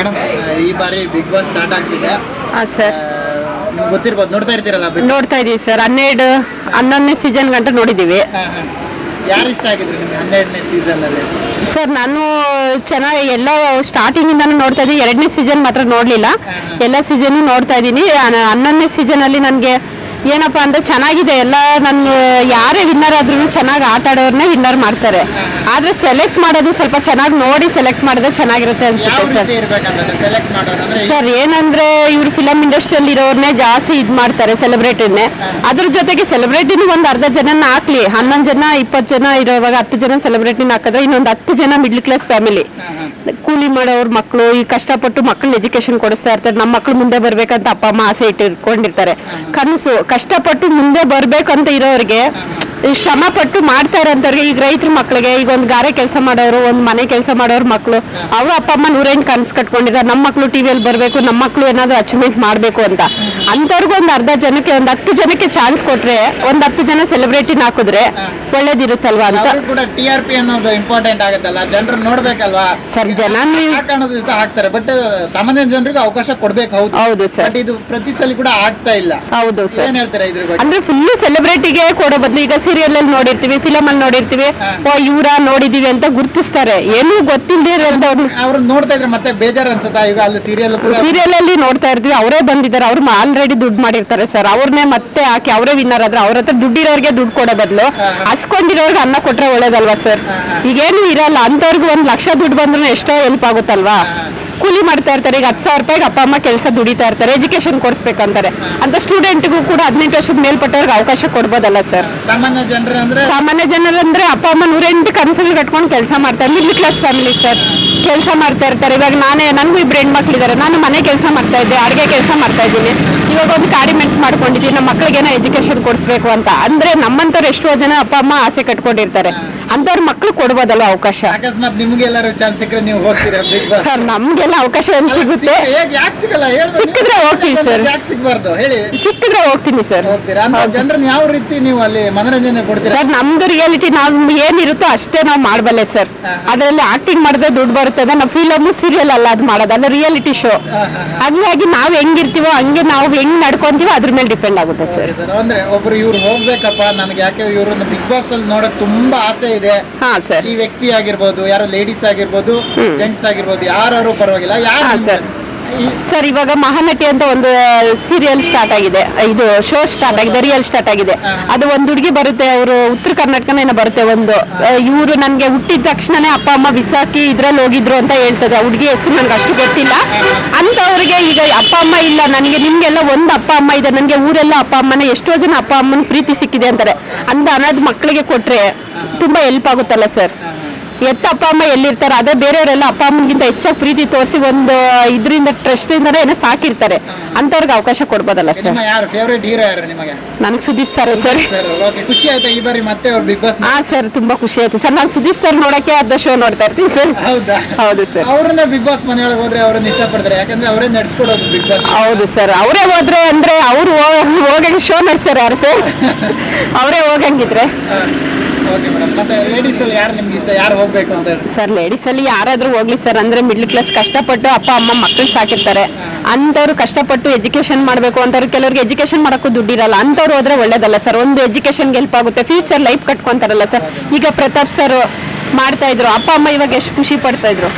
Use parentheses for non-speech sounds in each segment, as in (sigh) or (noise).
Madam? ಈ ಬಾರಿ big boss start ಆಗ್ತಿದೆ. ಹಾಂ ಸರ್. ನಿಮ್ಗೆ ಗೊತ್ತಿರ್ಬೋದು ನೋಡ್ತಾ ಇರ್ತೀರಲ್ಲ Big Boss? ನೋಡ್ತಾ ಇದೀವಿ ಸರ್. ಹನ್ನೆರಡು ಹನ್ನೊಂದನೇ ಸೀಸನ್ ಗಂಟ ನೋಡಿದ್ದೀವಿ. ಹಾ, ಹಾ. ಯಾರು ಇಷ್ಟ ಆಗಿದ್ರು ನಿಮ್ಗೆ ಹನ್ನೆರಡನೇ ಸೀಸನ್ ಅಲ್ಲಿ? ಸರ್ ನಾನು ಚೆನ್ನಾಗಿ ಎಲ್ಲ ಸ್ಟಾರ್ಟಿಂಗ್ ಇಂದಾನು ನೋಡ್ತಾ ಇದ್ದೀನಿ ಎರಡನೇ ಸೀಸನ್ ಮಾತ್ರ ನೋಡ್ಲಿಲ್ಲ. ಎಲ್ಲ ಸೀಸನ್ ನೋಡ್ತಾ ಇದ್ದೀನಿ ಹನ್ನೊಂದನೇ ಸೀಸನ್ ಅಲ್ಲಿ ನನಗೆ ಏನಪ್ಪಾ ಅಂದ್ರೆ ಚೆನ್ನಾಗಿದೆ. ಎಲ್ಲ ನನ್ನ ಯಾರೇ ವಿನ್ನರ್ ಆದ್ರೂ ಚೆನ್ನಾಗಿ ಆಟ ಆಡೋರ್ನೇ ವಿನ್ನರ್ ಮಾಡ್ತಾರೆ. ಆದ್ರೆ ಸೆಲೆಕ್ಟ್ ಮಾಡೋದು ಸ್ವಲ್ಪ ಚೆನ್ನಾಗಿ ನೋಡಿ ಸೆಲೆಕ್ಟ್ ಮಾಡಿದ್ರೆ ಚೆನ್ನಾಗಿರುತ್ತೆ ಅನ್ಸುತ್ತೆ ಸರ್. ಸರ್ ಏನಂದ್ರೆ ಇವ್ರು ಫಿಲಮ್ ಇಂಡಸ್ಟ್ರಿಯಲ್ಲಿ ಇರೋರ್ನೇ ಜಾಸ್ತಿ ಇದು ಮಾಡ್ತಾರೆ ಸೆಲೆಬ್ರಿಟಿನೇ ಅದ್ರ ಜೊತೆಗೆ ಸೆಲೆಬ್ರಿಟಿನ ಒಂದು ಅರ್ಧ ಜನನ ಹಾಕ್ಲಿ. ಹನ್ನೊಂದು ಜನ ಇಪ್ಪತ್ತು ಜನ ಇರೋವಾಗ ಹತ್ತು ಜನ ಸೆಲೆಬ್ರಿಟಿನ ಹಾಕಿದ್ರೆ ಇನ್ನೊಂದು ಹತ್ತು ಜನ ಮಿಡ್ಲ್ ಕ್ಲಾಸ್ ಫ್ಯಾಮಿಲಿ ಕೂಲಿ ಮಾಡೋರ್ ಮಕ್ಕಳು ಈ ಕಷ್ಟಪಟ್ಟು ಮಕ್ಕಳನ್ನ ಎಜುಕೇಶನ್ ಕೊಡಿಸ್ತಾ ಇರ್ತಾರೆ. ನಮ್ಮ ಮಕ್ಕಳು ಮುಂದೆ ಬರ್ಬೇಕಂತ ಅಪ್ಪ ಅಮ್ಮ ಆಸೆ ಇಟ್ಟಿರ್ಕೊಂಡಿರ್ತಾರೆ. ಕನಸು, ಕಷ್ಟಪಟ್ಟು ಮುಂದೆ ಬರ್ಬೇಕಂತ ಇರೋರಿಗೆ ಶ್ರಮ ಪಟ್ಟು ಮಾಡ್ತಾ ಇರೋಂಥವ್ರಿಗೆ ಈಗ ರೈತರ ಮಕ್ಕಳಿಗೆ ಈಗ ಒಂದು ಗಾರೆ ಕೆಲಸ ಮಾಡೋರು ಒಂದು ಮನೆ ಕೆಲಸ ಮಾಡೋರು ಮಕ್ಕಳು ಅವ್ರ ಅಪ್ಪ ಅಮ್ಮ ನೂರೆಂಟು ಕನಸು ಕಟ್ಕೊಂಡಿದ್ದಾರೆ ನಮ್ಮ ಮಕ್ಕಳು ಟಿವಿಯಲ್ಲಿ ಬರಬೇಕು ನಮ್ಮ ಮಕ್ಕಳು ಏನಾದ್ರು ಅಚೀವ್ಮೆಂಟ್ ಮಾಡಬೇಕು ಅಂತ. ಅಂಥವ್ರಿಗೂ ಒಂದು ಅರ್ಧ ಜನಕ್ಕೆ ಒಂದು ಹತ್ತು ಜನಕ್ಕೆ ಚಾನ್ಸ್ ಕೊಟ್ರೆ ಒಂದು ಹತ್ತು ಜನ ಸೆಲೆಬ್ರಿಟಿನ ಹಾಕಿದ್ರೆ ಒಳ್ಳೇದಿರುತ್ತಲ್ವಾ ಅಂತ? ಕೂಡ ಟಿ ಆರ್ ಪಿ ಅನ್ನೋದು ಇಂಪಾರ್ಟೆಂಟ್ ಆಗುತ್ತಲ್ಲ ಜನರು ನೋಡ್ಬೇಕಲ್ವಾ? ಸರ್ ಜನ ಹಾಕ್ತಾರೆ ಬಟ್ ಸಾಮಾನ್ಯ ಜನರಿಗೆ ಅವಕಾಶ ಕೊಡ್ಬೇಕು ಹೌದು. ಹೌದು ಸರ್. ಇದು ಪ್ರತಿ ಸಲ ಕೂಡ ಆಗ್ತಾ ಇಲ್ಲ. ಹೌದು ಸರ್. ಏನ್ ಹೇಳ್ತಾರೆ ಇದ್ರ ಬಗ್ಗೆ? ಅಂದ್ರೆ ಫುಲ್ ಸೆಲೆಬ್ರಿಟಿಗೆ ಕೊಡೋ ಬದಲು ಈಗ ಸೀರಿಯಲ್ ಅಲ್ಲಿ ನೋಡಿರ್ತೀವಿ ಫಿಲಮ್ ಅಲ್ಲಿ ನೋಡಿರ್ತೀವಿ. ಓ ಇವ್ರ ನೋಡಿದೀವಿ ಅಂತ ಗುರ್ತಿಸ್ತಾರೆ. ಏನು ಗೊತ್ತಿಲ್ಲದೆ ಇರೋದವ್ರು ನೋಡ್ತಾ ಇದ್ರೆ ಮತ್ತೆ ಬೇಜಾರ್ ಅನ್ಸುತ್ತಾ? ಈಗ ಅಲ್ಲಿ ಸೀರಿಯಲ್ ಕೂಡ ಸೀರಿಯಲ್ ಅಲ್ಲಿ ನೋಡ್ತಾ ಇರ್ತೀವಿ ಅವರೇ ಬಂದಿದ್ದಾರೆ ಅವ್ರು ಆಲ್ರೆಡಿ ದುಡ್ಡು ಮಾಡಿರ್ತಾರೆ ಸರ್ ಅವ್ರನ್ನೇ ಮತ್ತೆ ಹಾಕಿ ಅವರೇ ವಿನ್ನರ್ ಆದ್ರೆ ಅವ್ರ ಹತ್ರ ದುಡ್ಡಿರೋರ್ಗೆ ದುಡ್ಡು ಕೊಡೋ ಬದಲು ಹಸ್ಕೊಂಡಿರೋರ್ಗೆ ಅನ್ನ ಕೊಟ್ರೆ ಒಳ್ಳೇದಲ್ವಾ ಸರ್ ಈಗೇನು ಇರಲ್ಲ ಅಂತವ್ರಿಗೆ ಒಂದ್ ಲಕ್ಷ ದುಡ್ಡು ಬಂದ್ರು ಎಷ್ಟೋ ಹೆಲ್ಪ್ ಆಗುತ್ತಲ್ವಾ? ಕೂಲಿ ಮಾಡ್ತಾ ಇರ್ತಾರೆ. ಈಗ ಹತ್ತು ಸಾವಿರ ರೂಪಾಯಿಗೆ ಅಪ್ಪ ಅಮ್ಮ ಕೆಲಸ ದುಡಿತಾ ಇರ್ತಾರೆ. ಎಜುಕೇಶನ್ ಕೊಡಿಸ್ಬೇಕಂತಾರೆ. ಅಂತ ಸ್ಟೂಡೆಂಟ್ಗೂ ಕೂಡ ಹದಿನೆಂಟು ವರ್ಷದ ಮೇಲ್ಪಟ್ಟವ್ರಿಗೆ ಅವಕಾಶ ಕೊಡ್ಬೋದಲ್ಲ ಸರ್ ಸಾಮಾನ್ಯ ಜನರ ಅಂದ್ರೆ? ಸಾಮಾನ್ಯ ಜನರಂದ್ರೆ ಅಪ್ಪ ಅಮ್ಮ ನೂರೆಂಟು ಕನಸುಗಳು ಕಟ್ಕೊಂಡು ಕೆಲಸ ಮಾಡ್ತಾರೆ ಮಿಡ್ಲ್ ಕ್ಲಾಸ್ ಫ್ಯಾಮಿಲಿ ಸರ್ ಕೆಲಸ ಮಾಡ್ತಾ ಇರ್ತಾರೆ. ಇವಾಗ ನಾನೇ ನನಗೂ ಇಬ್ರು ಹೆಣ್ಮಕ್ಳಿದ್ದಾರೆ. ನಾನು ಮನೆ ಕೆಲಸ ಮಾಡ್ತಾ ಇದ್ದೆ ಅಡುಗೆ ಕೆಲಸ ಮಾಡ್ತಾ ಇದ್ದೀನಿ. ಇವಾಗ ಒಂದು ಕಾಡಿ ಮೆಣಸು ಮಾಡ್ಕೊಂಡಿದ್ದೀನಿ. ನಮ್ಮ ಮಕ್ಳಿಗೇನೋ ಎಜುಕೇಶನ್ ಕೊಡಿಸ್ಬೇಕು ಅಂತ. ಅಂದ್ರೆ ನಮ್ಮಂಥವ್ರು ಎಷ್ಟೋ ಜನ ಅಪ್ಪ ಅಮ್ಮ ಆಸೆ ಕಟ್ಕೊಂಡಿರ್ತಾರೆ. ಅಂಥವ್ರ ಮಕ್ಳು ಕೊಡ್ಬೋದಲ್ಲ ಅವಕಾಶ? ಅಕಸ್ಮಾತ್ ನಿಮ್ಗೆ ಎಲ್ಲರೂ ಚಾನ್ಸ್ ಸಿಕ್ಕರೆ ನೀವು ಹೋಗ್ತೀರಾ ಬಿಗ್ ಬಾಸ್ ಸರ್ ನಮ್ಗೆಲ್ಲ ಅವಕಾಶ ಎಲ್ಲಿ ಸಿಗುತ್ತೆ? ಯಾಕೆ ಸಿಗಲ್ಲ? ಹೇಳ್ಬೋದು. ಸಿಕ್ಕಿದ್ರೆ ಹೋಗ್ತೀವಿ ಸರ್. ಯಾಕೆ ಸಿಗ್ಬಾರ್ದು? ಹೇಳಿ. ಸಿಕ್ಕಿದ್ರೆ ಹೋಗ್ತೀನಿ ಸರ್. ಹೋಗ್ತೀರಾ? ಅಂದ್ರೆ ಜನರನ್ನ ಯಾವ ರೀತಿ ನೀವು ಅಲ್ಲಿ ಮನೋರಂಜನೆ ಕೊಡ್ತೀರಾ? ಸರ್ ನಮ್ದು ರಿಯಾಲಿಟಿ ನಾವು ಏನಿರುತ್ತೋ ಅಷ್ಟೇ ನಾವು ಮಾಡಬಲ್ಲೆ ಸರ್. ಅದರಲ್ಲಿ ಆಕ್ಟಿಂಗ್ ಮಾಡಿದ್ರೆ ದುಡ್ಡು ಬರುತ್ತೆ ಅಂದ್ರೆ ನಾವು ಫಿಲಮ್ ಸೀರಿಯಲ್ ಅಲ್ಲ ಅದು ಮಾಡೋದು ಅಲ್ಲ ರಿಯಾಲಿಟಿ ಶೋ ಹಂಗಾಗಿ ನಾವು ಹೆಂಗಿರ್ತೀವೋ ಹಂಗೆ ನಾವು ಹೆಂಗ್ ನಡ್ಕೊಂತೀವೋ ಅದ್ರ ಮೇಲೆ ಡಿಪೆಂಡ್ ಆಗುತ್ತೆ ಸರ್. ಸರ್ ಅಂದ್ರೆ ಒಬ್ರು ಇವ್ರು ಹೋಗ್ಬೇಕಪ್ಪ ನನಗೆ ಯಾಕೆ ಇವ್ರನ್ನ ಬಿಗ್ ಬಾಸ್ ಅಲ್ಲಿ ನೋಡಕ್ ತುಂಬಾ ಆಸೆ ಇದೆ. ಹಾ ಸರ್. ಈ ವ್ಯಕ್ತಿ ಆಗಿರ್ಬೋದು ಯಾರೋ ಲೇಡೀಸ್ ಆಗಿರ್ಬೋದು ಜೆಂಟ್ಸ್ ಆಗಿರ್ಬೋದು ಯಾರು ಪರವಾಗಿಲ್ಲ ಯಾರು ಸರ್. ಸರ್ ಇವಾಗ ಮಹಾನಟಿ ಅಂತ ಒಂದು ಸೀರಿಯಲ್ ಸ್ಟಾರ್ಟ್ ಆಗಿದೆ. ಇದು ಶೋ ಸ್ಟಾರ್ಟ್ ಆಗಿದೆ ರಿಯಲ್ ಸ್ಟಾರ್ಟ್ ಆಗಿದೆ. ಅದು ಒಂದು ಹುಡುಗಿ ಬರುತ್ತೆ ಅವರು ಉತ್ತರ ಕರ್ನಾಟಕನೇನೋ ಬರುತ್ತೆ ಒಂದು. ಇವರು ನನಗೆ ಹುಟ್ಟಿದ ತಕ್ಷಣನೇ ಅಪ್ಪ ಅಮ್ಮ ಬಿಸಾಕಿ ಇದ್ರಲ್ಲಿ ಹೋಗಿದ್ರು ಅಂತ ಹೇಳ್ತದೆ. ಆ ಹುಡುಗಿ ಹೆಸರು ನನಗೆ ಅಷ್ಟು ಗೊತ್ತಿಲ್ಲ. ಅಂತವ್ರಿಗೆ ಈಗ ಅಪ್ಪ ಅಮ್ಮ ಇಲ್ಲ. ನನಗೆ ನಿಮ್ಗೆಲ್ಲ ಒಂದು ಅಪ್ಪ ಅಮ್ಮ ಇದೆ. ನನಗೆ ಊರೆಲ್ಲ ಅಪ್ಪ ಅಮ್ಮನ. ಎಷ್ಟೋ ಜನ ಅಪ್ಪ ಅಮ್ಮನ ಪ್ರೀತಿ ಸಿಕ್ಕಿದೆ ಅಂತಾರೆ. ಅಂತ ಅನ್ನೋದು ಮಕ್ಕಳಿಗೆ ಕೊಟ್ರೆ ತುಂಬಾ ಹೆಲ್ಪ್ ಆಗುತ್ತಲ್ಲ ಸರ್ ಎತ್ತ ಅಪ್ಪ ಅಮ್ಮ ಎಲ್ಲಿರ್ತಾರೆ? ಅದೇ ಬೇರೆಯವರೆಲ್ಲ ಅಪ್ಪ ಅಮ್ಮಗಿಂತ ಹೆಚ್ಚಾಗಿ ಪ್ರೀತಿ ತೋರಿಸಿ ಒಂದು ಇದರಿಂದ ಟ್ರಸ್ಟ್ ಇಂದ ಏನೋ ಸಾಕಿರ್ತಾರೆ. ಅಂತವ್ರಿಗೆ ಅವಕಾಶ ಕೊಡ್ಬೋದಲ್ಲ ಸರ್ ನಿಮ್ಮ ಯಾರು? ಫೇವ್ರೇಟ್ ಹೀರೋ ಯಾರು ನಿಮಗೆ? ನನಗೆ Sudeep sir sir sir okay ಖುಷಿ ಆಯ್ತಾ ಈ ಬಾರಿ ಮತ್ತೆ ಅವ್ರು ಬಿಗ್ ಬಾಸ್ ಹಾ ಸರ್ ತುಂಬಾ ಖುಷಿ ಆಯ್ತು ಸರ್ ನಾನು ಸುದೀಪ್ ಸರ್ ನೋಡಕ್ಕೆ ಅರ್ಧ ಶೋ ನೋಡ್ತಾ ಇರ್ತೀನಿ ಸರ್ ಹೌದಾ? ಹೌದು ಸರ್ ಅವ್ರನ್ನ ಬಿಗ್ ಬಾಸ್ ಮನೆಯೊಳಗೆ ಹೋದ್ರೆ ಅವ್ರನ್ನ ಇಷ್ಟಪಡ್ತಾರೆ. ಯಾಕಂದ್ರೆ ಅವರೇ ನಡ್ಸ್ಕೊಡೋದು ಬಿಗ್ ಬಾಸ್ ಹೌದು ಸರ್ ಅವರೇ ಹೋದ್ರೆ ಅಂದ್ರೆ ಅವ್ರು ಹೋಗಂಗೆ ಶೋ ನಡೆಸ್ತಾರೆ ಯಾರು ಸರ್ (laughs) ಅವರೇ ಹೋಗಂಗಿದ್ರೆ. ಮತ್ತೆ ಲೇಡೀಸ್ ಯಾರು ನಿಮ್ಗೆ ಇಷ್ಟ? ಯಾರು ಹೋಗ್ಬೇಕು ಅಂತ ಹೇಳಿ ಸರ್ ಯಾರಾದ್ರೂ ಹೋಗ್ಲಿ ಸರ್ ಅಂದ್ರೆ ಮಿಡ್ಲ್ ಕ್ಲಾಸ್ ಕಷ್ಟಪಟ್ಟು ಅಪ್ಪ, ಅಮ್ಮ ಮಕ್ಕಳು ಸಾಕಿರ್ತಾರೆ. ಅಂತವ್ರು ಕಷ್ಟಪಟ್ಟು ಎಜುಕೇಶನ್ ಮಾಡಬೇಕು ಅಂತವ್ರು ಕೆಲವ್ರಿಗೆ ಎಜುಕೇಶನ್ ಮಾಡೋಕ್ಕೂ ದುಡ್ಡಿರಲ್ಲ ಅಂತವ್ರು ಹೋದ್ರೆ ಒಳ್ಳೇದಲ್ಲ ಸರ್ ಒಂದು ಎಜುಕೇಶನ್ ಹೆಲ್ಪ್ ಆಗುತ್ತೆ ಫ್ಯೂಚರ್ ಲೈಫ್ ಕಟ್ಕೊಂತಾರಲ್ಲ ಸರ್ ಈಗ ಪ್ರತಾಪ್ ಸರ್ ಮಾಡ್ತಾ ಇದ್ರು, ಅಪ್ಪ, ಅಮ್ಮ ಇವಾಗ ಎಷ್ಟು ಖುಷಿ ಪಡ್ತಾ ಇದ್ರು.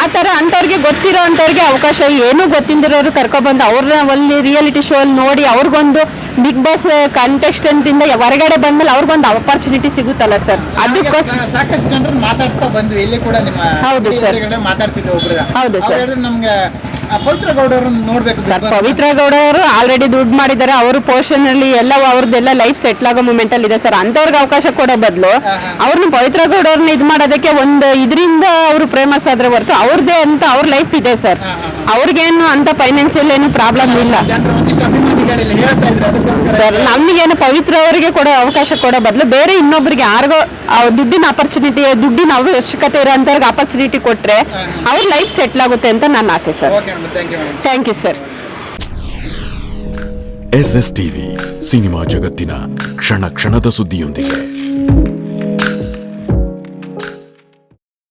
ಆ ಥರ ಅಂಥವ್ರಿಗೆ ಗೊತ್ತಿರೋ ಅಂಥವ್ರಿಗೆ ಅವಕಾಶ, ಏನೂ ಗೊತ್ತಿಲ್ಲದಿರೋರು ಕರ್ಕೊಬಂದು ಅವ್ರನ್ನ ಅಲ್ಲಿ ರಿಯಾಲಿಟಿ ಶೋ ಅಲ್ಲಿ ನೋಡಿ ಅವ್ರಿಗೊಂದು ಬಿಗ್ ಬಾಸ್ ಕಂಟೆಸ್ಟೆಂಟ್ ಇಂದ ಹೊರಗಡೆ ಬಂದ್ಮೇಲೆ ಅವ್ರಿಗೊಂದು ಅಪರ್ಚುನಿಟಿ ಸಿಗುತ್ತಲ್ಲ ಸರ್ ಅದಕ್ಕೋಸ್ಕರ ಸಾಕಷ್ಟು ಜನರು ಮಾತಾಡ್ಸ್ತಾ ಬಂದ್ವಿ. ಇಲ್ಲಿ ಕೂಡ ನಿಮ್ಮ ಹೌದು ಸರ್. ಮಾತಾಡ್ಸಿದ್ವಿ ಒಬ್ರಿಗೆ ಹೌದು ಸರ್. ನಮ್ಗೆ ಪವಿತ್ರ ಗೌಡರನ್ನ ನೋಡ್ಬೇಕು ಸರ್ ಪವಿತ್ರ ಗೌಡ ಅವರು ಆಲ್ರೆಡಿ ದುಡ್ಡು ಮಾಡಿದ್ದಾರೆ. ಅವರು ಪೋರ್ಷನ್ ಅಲ್ಲಿ ಎಲ್ಲ ಅವ್ರದ್ದೆಲ್ಲ ಲೈಫ್ ಸೆಟ್ಲ್ ಆಗೋ ಮೂಮೆಂಟ್ ಅಲ್ಲಿ ಇದೆ ಸರ್ ಅಂತವ್ರಿಗೆ ಅವಕಾಶ ಕೊಡೋ ಬದಲು ಅವ್ರನ್ನ ಪವಿತ್ರ ಗೌಡ ಅವ್ರನ್ನ ಇದು ಮಾಡೋದಕ್ಕೆ ಒಂದು ಇದರಿಂದ ಅವರು ಫೇಮಸ್ ಆದ್ರೆ ಹೊರತು ಅವ್ರದ್ದೇ ಅಂತ ಅವ್ರ ಲೈಫ್ ಇದೆ ಸರ್ ಅವ್ರಿಗೇನು ಅಂತ ಫೈನಾನ್ಷಿಯಲ್ ಏನು ಪ್ರಾಬ್ಲಮ್ ಇಲ್ಲ. ಸರ್ ನಮಗೇನು ಪವಿತ್ರ ಅವರಿಗೆ ಕೊಡೋ ಅವಕಾಶ ಕೊಡೋ ಬದಲು ಬೇರೆ ಇನ್ನೊಬ್ಬರಿಗೆ ಯಾರಿಗೋ ಆ ದುಡ್ಡಿನ ಅಪರ್ಚುನಿಟಿ ದುಡ್ಡಿನ ಅವಶ್ಯಕತೆ ಇರೋಂಥವ್ರಿಗೆ ಅಪರ್ಚುನಿಟಿ ಕೊಟ್ರೆ ಅವ್ರ ಲೈಫ್ ಸೆಟ್ಲ್ ಆಗುತ್ತೆ ಅಂತ ನನ್ನ ಆಸೆ sir okay madam thank you madam thank you sir S S TV cinema ಜಗತ್ತಿನ ಕ್ಷಣ ಕ್ಷಣದ ಸುದ್ದಿಯೊಂದಿಗೆ.